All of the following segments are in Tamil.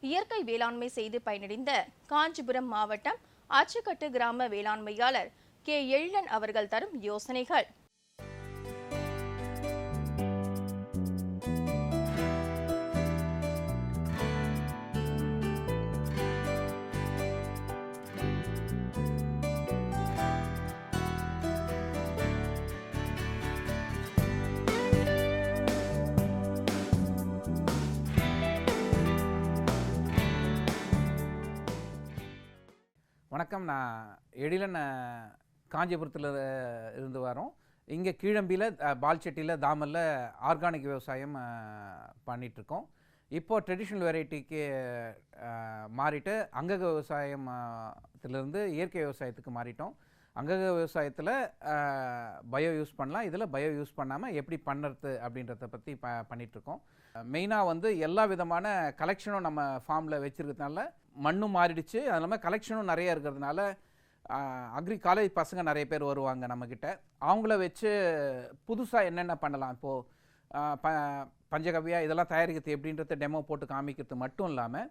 இயற்கை வேளாண்மை செய்து பயனடைந்த காஞ்சிபுரம் மாவட்டம் அச்சுக்கட்டு கிராம வேளாண்மையாளர் கே எழிலன் அவர்கள் தரும் யோசனைகள். வணக்கம். நான் எழிலன் நான் காஞ்சிபுரத்தில் இருந்து வரோம். இங்கே கீழம்பியில் பால்செட்டியில் தாமலில் ஆர்கானிக் விவசாயம் பண்ணிகிட்ருக்கோம் இப்போது ட்ரெடிஷ்னல் வெரைட்டிக்கு மாறிட்டு அங்கக விவசாயத்திலிருந்து இயற்கை விவசாயத்துக்கு மாறிட்டோம். அங்கக விவசாயத்தில் பயோ யூஸ் பண்ணலாம். இதில் பயோ யூஸ் பண்ணாமல் எப்படி பண்ணுறது அப்படின்றத பற்றி ப பண்ணிகிட்ருக்கோம் மெயினாக வந்து எல்லா விதமான கலெக்ஷனும் நம்ம ஃபார்மில் வச்சுருக்கிறதுனால மண்ணும் மாறிடுச்சு. அது இல்லாமல் கலெக்ஷனும் நிறைய இருக்கிறதுனால அக்ரி காலேஜ் பசங்க நிறைய பேர் வருவாங்க நம்மக்கிட்ட அவங்கள வச்சு புதுசாக என்னென்ன பண்ணலாம்? இப்போது ப பஞ்சகவ்யா இதெல்லாம் தயாரிக்கிறது எப்படின்றத டெமோ போட்டு காமிக்கிறது மட்டும் இல்லாமல்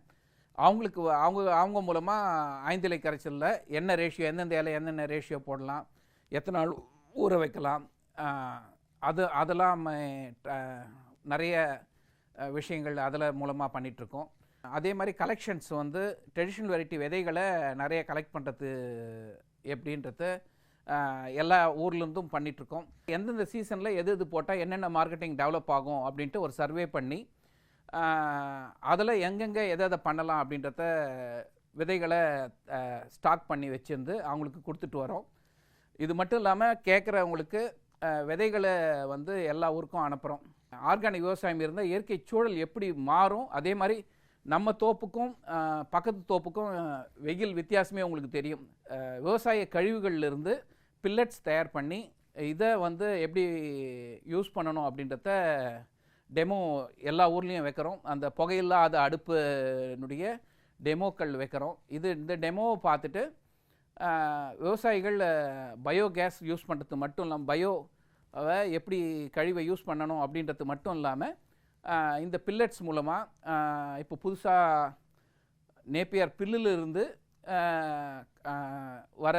அவங்களுக்கு அவங்க அவங்க மூலமாக ஐந்திலை கரைச்சலில் என்ன ரேஷியோ எந்தெந்த இலை என்னென்ன ரேஷியோ போடலாம்? எத்தனை நாள் ஊற வைக்கலாம்? அது அதெல்லாம் நிறைய விஷயங்கள் அதில் மூலமாக பண்ணிகிட்ருக்கோம் அதே மாதிரி கலெக்ஷன்ஸ் வந்து ட்ரெடிஷ்னல் வெரைட்டி விதைகளை நிறைய கலெக்ட் பண்ணுறது எப்படின்றத எல்லா ஊர்லேருந்தும் பண்ணிகிட்ருக்கோம் எந்தெந்த சீசனில் எது எது போட்டால் என்னென்ன மார்க்கெட்டிங் டெவலப் ஆகும் அப்படின்ட்டு ஒரு சர்வே பண்ணி அதில் எங்கெங்கே எதை எதை பண்ணலாம் அப்படின்றத விதைகளை ஸ்டாக் பண்ணி வச்சுருந்து அவங்களுக்கு கொடுத்துட்டு வரோம். இது மட்டும் இல்லாமல் கேட்குறவங்களுக்கு விதைகளை வந்து எல்லா ஊருக்கும் அனுப்புகிறோம் ஆர்கானிக் விவசாயம் இருந்தால் இயற்கை சூழல் எப்படி மாறும் அதே மாதிரி நம்ம தோப்புக்கும் பக்கத்து தோப்புக்கும் வெயில் வித்தியாசமே உங்களுக்கு தெரியும். விவசாய கழிவுகள்லேருந்து பில்லட்ஸ் தயார் பண்ணி இதை வந்து எப்படி யூஸ் பண்ணணும் அப்படின்றத டெமோ எல்லா ஊர்லேயும் வைக்கிறோம். அந்த புகையில்லாத அடுப்புனுடைய டெமோக்கள் வைக்கிறோம். இது இந்த டெமோவை பார்த்துட்டு விவசாயிகள் விவசாயிகள் பயோகேஸ் யூஸ் பண்ணுறது மட்டும் இல்லாமல் பயோ எப்படி கழிவை யூஸ் பண்ணணும் அப்படின்றது மட்டும் இல்லாமல் இந்த பில்லட்ஸ் மூலமாக இப்போ புதுசாக நேப்பியர் பில்லிலிருந்து வர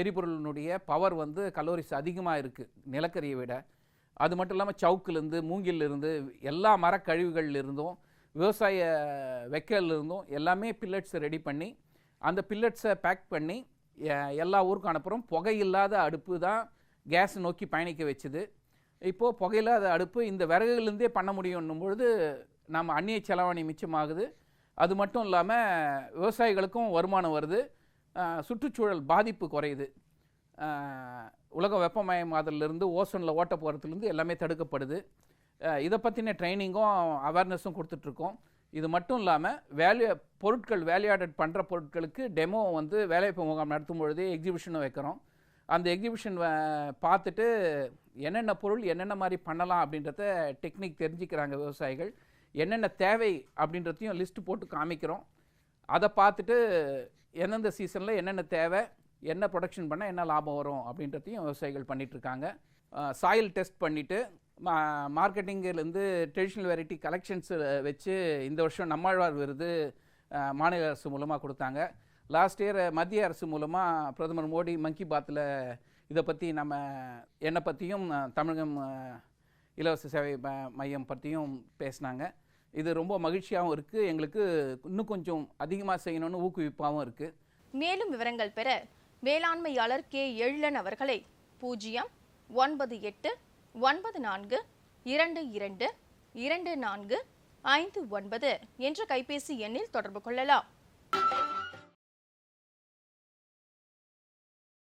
எரிபொருளினுடைய பவர் வந்து கலோரிஸ் அதிகமாக இருக்குது நிலக்கரியை விட. அது மட்டும் இல்லாமல் சவுக்குலேருந்து மூங்கிலிருந்து எல்லா மரக்கழிவுகள்லேருந்தும் விவசாய வைக்கல்ல இருந்தும் எல்லாமே பில்லட்ஸை ரெடி பண்ணி அந்த பில்லட்ஸை பேக் பண்ணி எல்லா ஊருக்கும் அனுப்புகிறோம் புகையில்லாத அடுப்பு தான் கேஸ் நோக்கி பயணிக்க வச்சுது. இப்போது புகையில்லாத அடுப்பு இந்த விறகுலேருந்தே பண்ண முடியும்னும் பொழுது நம்ம அந்நிய செலவாணி மிச்சமாகுது. அது மட்டும் இல்லாமல் விவசாயிகளுக்கும் வருமானம் வருது. சுற்றுச்சூழல் பாதிப்பு குறையுது. உலக வெப்பமயமாதலிருந்து ஓசனில் ஓட்ட போகிறதுலேருந்து எல்லாமே தடுக்கப்படுது. இதை பற்றின ட்ரைனிங்கும் அவேர்னஸும் கொடுத்துட்ருக்கோம். இது மட்டும் இல்லாமல் வேல்யூ பொருட்கள் வேல்யூ ஆடட் பண்ணுற பொருட்களுக்கு டெமோ வந்து வேலைவாய்ப்பு முகாம் நடத்தும் பொழுதே எக்ஸிபிஷனும் வைக்கிறோம். அந்த எக்ஸிபிஷன் பார்த்துட்டு என்னென்ன பொருள் என்னென்ன மாதிரி பண்ணலாம் அப்படின்றத டெக்னிக் தெரிஞ்சுக்கிறாங்க விவசாயிகள். என்னென்ன தேவை அப்படின்றதையும் லிஸ்ட் போட்டு காமிக்கிறோம். அதை பார்த்துட்டு எந்தெந்த சீசனில் என்னென்ன தேவை என்ன ப்ரொடக்ஷன் பண்ணால் என்ன லாபம் வரும் அப்படின்றதையும் விவசாயிகள் பண்ணிகிட்ருக்காங்க சாயில் டெஸ்ட் பண்ணிவிட்டு மா மார்க்கெட்டிங்கிலேருந்து ட்ரெடிஷ்னல் வெரைட்டி கலெக்ஷன்ஸ் வச்சு இந்த வருஷம் நம்மாழ்வார் விருது மாநில அரசு மூலமாக கொடுத்தாங்க. லாஸ்ட் இயர் மத்திய அரசு மூலமாக பிரதமர் மோடி மங்கி பாத்தில் இதை பற்றி நம்ம என்னை பற்றியும் தமிழகம் இலவச சேவை ம- மையம் பற்றியும் பேசினாங்க. இது ரொம்ப மகிழ்ச்சியாகவும் இருக்குது எங்களுக்கு இன்னும் கொஞ்சம் அதிகமாக செய்யணும்னு ஊக்குவிப்பாகவும் இருக்குது மேலும் விவரங்கள் பெற வேளாண்மையாளர் கே எழிலன் அவர்களை பூஜ்ஜியம் ஒன்பது எட்டு ஒன்பது நான்கு இரண்டு இரண்டு இரண்டு நான்கு ஐந்து ஒன்பது என்ற கைபேசி எண்ணில் தொடர்பு கொள்ளலாம்.